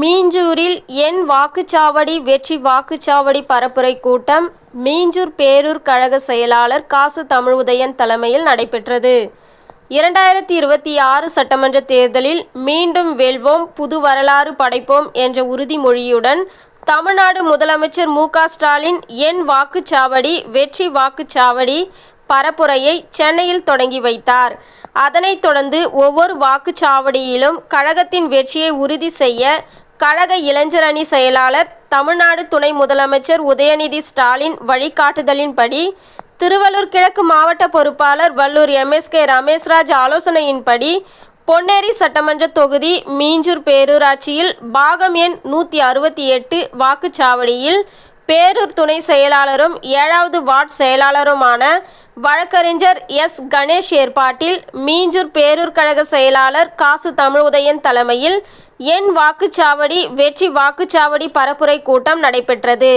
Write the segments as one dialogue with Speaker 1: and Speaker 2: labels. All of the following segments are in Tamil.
Speaker 1: மீஞ்சூரில் என் வாக்குச்சாவடி வெற்றி வாக்குச்சாவடி பரப்புரை கூட்டம் மீஞ்சூர் பேரூர் கழக செயலாளர் காசு தமிழ் உதயன் தலைமையில் நடைபெற்றது. இரண்டாயிரத்தி இருபத்தி ஆறு சட்டமன்ற தேர்தலில் மீண்டும் வெல்வோம் புது வரலாறு படைப்போம் என்ற உறுதிமொழியுடன் தமிழ்நாடு முதலமைச்சர் மு ஸ்டாலின் என் வாக்குச்சாவடி வெற்றி வாக்குச்சாவடி பரப்புரையை சென்னையில் தொடங்கி வைத்தார். அதனைத் தொடர்ந்து ஒவ்வொரு வாக்குச்சாவடியிலும் கழகத்தின் வெற்றியை உறுதி செய்ய கழக இளைஞர் அணி செயலாளர் தமிழ்நாடு துணை முதலமைச்சர் உதயநிதி ஸ்டாலின் வழிகாட்டுதலின்படி திருவள்ளூர் கிழக்கு மாவட்ட பொறுப்பாளர் வல்லூர் எம்எஸ்கே ரமேஷ்ராஜ் ஆலோசனையின்படி பொன்னேரி சட்டமன்ற தொகுதி மீஞ்சூர் பேரூராட்சியில் பாகம் எண் நூற்றி அறுபத்தி எட்டு வாக்குச்சாவடியில் பேரூர் துணை செயலாளரும் ஏழாவது வார்டு செயலாளருமான வழக்கறிஞர் எஸ். கணேஷ் ஏற்பாட்டில் மீஞ்சூர் பேரூர் கழக செயலாளர் காசு தமிழுதயன் தலைமையில் என் வாக்குச்சாவடி வெற்றி வாக்குச்சாவடி பரப்புரை கூட்டம் நடைபெற்றது.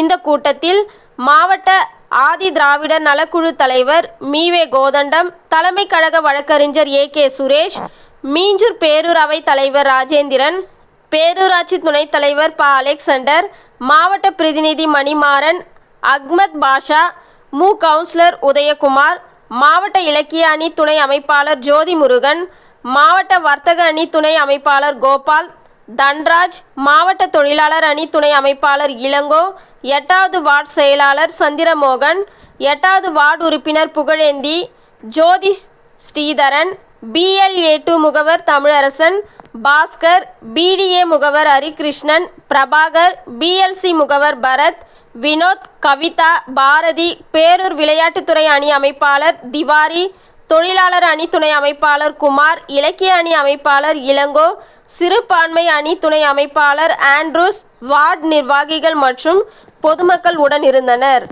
Speaker 1: இந்த கூட்டத்தில் மாவட்ட ஆதி திராவிடர் நலக்குழு தலைவர் மீவே கோதண்டம் தலைமை கழக வழக்கறிஞர் ஏ. கே. சுரேஷ் மீஞ்சூர் பேரூரவை தலைவர் ராஜேந்திரன் பேரூராட்சி துணைத் தலைவர் ப. அலெக்சாண்டர் மாவட்ட பிரதிநிதி மணிமாறன் அக்மத் பாஷா மு. கவுன்சிலர் உதயகுமார் மாவட்ட இலக்கிய அணி துணை அமைப்பாளர் ஜோதி முருகன் மாவட்ட வர்த்தக அணி துணை அமைப்பாளர் கோபால் தன்ராஜ் மாவட்ட தொழிலாளர் அணி துணை அமைப்பாளர் இளங்கோ எட்டாவது வார்டு செயலாளர் சந்திரமோகன் எட்டாவது வார்டு உறுப்பினர் புகழேந்தி ஜோதி ஸ்ரீதரன் பிஎல்ஏ டூ முகவர் தமிழரசன் பாஸ்கர் பிடிஏ முகவர் ஹரிகிருஷ்ணன் பிரபாகர் பிஎல்சி முகவர் பரத் வினோத் கவிதா பாரதி பேரூர் விளையாட்டுத்துறை அணி அமைப்பாளர் திவாரி தொழிலாளர் அணி துணை அமைப்பாளர் குமார் இலக்கிய அணி அமைப்பாளர் இளங்கோ சிறுபான்மை அணி துணை அமைப்பாளர் ஆண்ட்ரூஸ் வார்டு நிர்வாகிகள் மற்றும் பொதுமக்கள் உடன் இருந்தனர்.